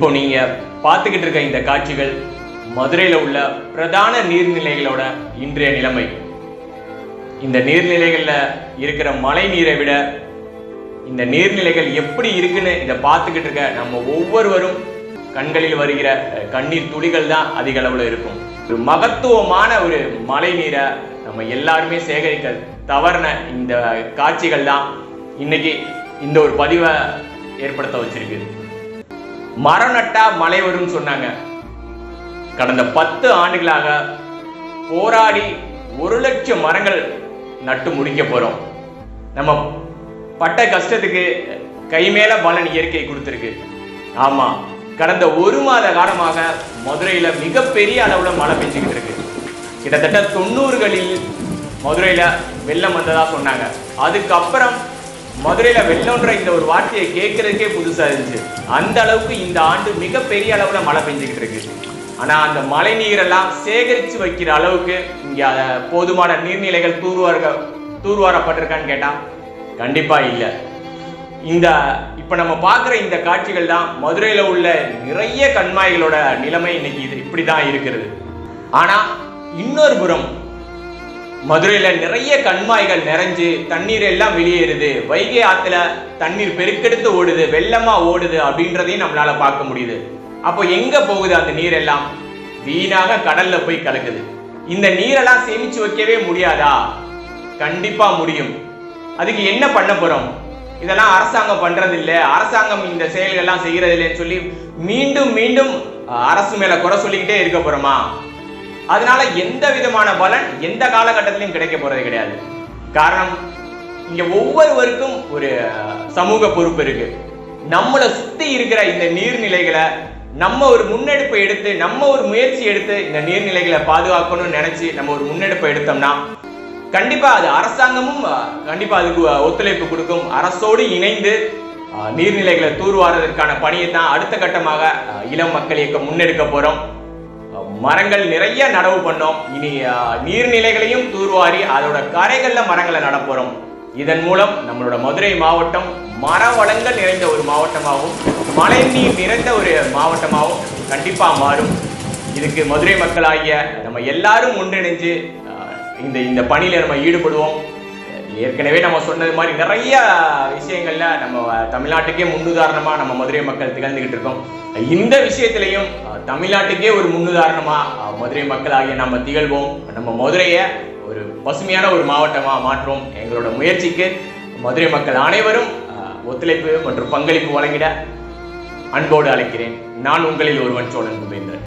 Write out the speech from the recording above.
இப்போ நீங்க பார்த்துக்கிட்டு இருக்க இந்த காட்சிகள் மதுரையில் உள்ள பிரதான நீர்நிலைகளோட இன்றைய நிலைமை. இந்த நீர்நிலைகளில் இருக்கிற மழை நீரை விட இந்த நீர்நிலைகள் எப்படி இருக்குன்னு இதை பார்த்துக்கிட்டு இருக்க நம்ம ஒவ்வொருவரும் கண்களில் வருகிற கண்ணீர் துளிகள் தான் அதிக அளவில் இருக்கும். ஒரு மகத்துவமான ஒரு மழை நீரை நம்ம எல்லாருமே சேகரிக்க தவறின இந்த காட்சிகள் தான் இன்னைக்கு இந்த ஒரு பதிவை ஏற்படுத்த வச்சிருக்கு. மரம் மழை வரும்னு சொன்னாங்க. கடந்த பத்து ஆண்டுகளாக போராடி ஒரு லட்சம் மரங்கள் நட்டு முடிக்க போறோம். நம்ம பட்ட கஷ்டத்துக்கு கை மேல பலன் இயற்கை கொடுத்துருக்கு. ஆமா கடந்த ஒரு மாத காலமாக மதுரையில மிகப்பெரிய அளவுல மழை பெஞ்சுக்கிட்டு இருக்கு. கிட்டத்தட்ட தொண்ணூறுகளில் மதுரையில வெள்ளம் வந்ததா சொன்னாங்க. அதுக்கப்புறம் மதுரையில் வெள்ளம்ன்ற இந்த ஒரு வார்த்தையை கேட்கறதுக்கே புதுசாக இருந்துச்சு. அந்த அளவுக்கு இந்த ஆண்டு மிகப்பெரிய அளவில் மழை பெஞ்சுக்கிட்டு இருக்கு. ஆனால் அந்த மழை நீரெல்லாம் சேகரித்து வைக்கிற அளவுக்கு இங்கே அதை போதுமான நீர்நிலைகள் தூர்வார்க்க தூர்வாரப்பட்டிருக்கான்னு கேட்டால் கண்டிப்பாக இல்லை. இந்த இப்போ நம்ம பார்க்குற இந்த காட்சிகள் தான் மதுரையில் உள்ள நிறைய கண்மாய்களோட நிலைமை இன்னைக்கு இது இப்படி தான் இருக்கிறது. ஆனால் இன்னொரு புறம் மதுரையில் நிறைய கண்மாய்கள் நிறைஞ்சு தண்ணீர் எல்லாம் வெளியேறுது. வைகை ஆற்றுல தண்ணீர் பெருக்கெடுத்து ஓடுது வெள்ளமா ஓடுது அப்படின்றதையும் நம்மளால பார்க்க முடியுது. அப்போ எங்க போகுது அந்த நீர் எல்லாம்? வீணாக கடல்ல போய் கலக்குது. இந்த நீரெல்லாம் சேமிச்சு வைக்கவே முடியாதா? கண்டிப்பா முடியும். அதுக்கு என்ன பண்ண போறோம்? இதெல்லாம் அரசாங்கம் பண்றது இல்ல அரசாங்கம் இந்த செயல்கள்லாம் செய்யறது இல்லைன்னு சொல்லி மீண்டும் மீண்டும் அரசு மேல குறை சொல்லிக்கிட்டே இருக்க போறோமா? அதனால எந்த விதமான பலன் எந்த காலகட்டத்திலையும் கிடைக்க போறது கிடையாது. காரணம் இங்க ஒவ்வொருவருக்கும் ஒரு சமூக பொறுப்பு இருக்கு. நம்மளை சுத்தி இருக்கிற இந்த நீர்நிலைகளை நம்ம ஒரு முன்னெடுப்பை எடுத்து நம்ம ஒரு முயற்சி எடுத்து இந்த நீர்நிலைகளை பாதுகாக்கணும்னு நினைச்சு நம்ம ஒரு முன்னெடுப்பை எடுத்தோம்னா கண்டிப்பா அது அரசாங்கமும் கண்டிப்பா அதுக்கு ஒத்துழைப்பு கொடுக்கும். அரசோடு இணைந்து நீர்நிலைகளை தூர்வாரதற்கான பணியை தான் அடுத்த கட்டமாக இளம் மக்கள் இயக்கம் முன்னெடுக்க போறோம். மரங்கள் நிறைய நடவு பண்ணோம். இனி நீர்நிலைகளையும் தூர்வாரி அதோட கரைகளில் மரங்களை நட இதன் மூலம் நம்மளோட மதுரை மாவட்டம் மர வளங்கள் நிறைந்த ஒரு மாவட்டமாகவும் மழை நீர் நிறைந்த ஒரு மாவட்டமாகவும் கண்டிப்பாக மாறும். இதுக்கு மதுரை மக்களாகிய நம்ம எல்லாரும் ஒன்றிணைஞ்சு இந்த இந்த பணியில் நம்ம ஈடுபடுவோம். ஏற்கனவே நம்ம சொன்னது மாதிரி நிறைய விஷயங்கள்ல நம்ம தமிழ்நாட்டுக்கே முன்னுதாரணமா நம்ம மதுரை மக்கள் திகழ்ந்துகிட்டு இருக்கோம். இந்த விஷயத்திலையும் தமிழ்நாட்டுக்கே ஒரு முன்னுதாரணமா மதுரை மக்கள் ஆகிய நம்ம திகழ்வோம். நம்ம மதுரையை ஒரு பசுமையான ஒரு மாவட்டமா மாற்றுவோம் எங்களோட முயற்சிக்கு. மதுரை மக்கள் அனைவரும் ஒத்துழைப்பு மற்றும் பங்களிப்பு வழங்கிட அன்போடு அழைக்கிறேன். நான் உங்களில் ஒருவன் சோழன் குபேந்திரன்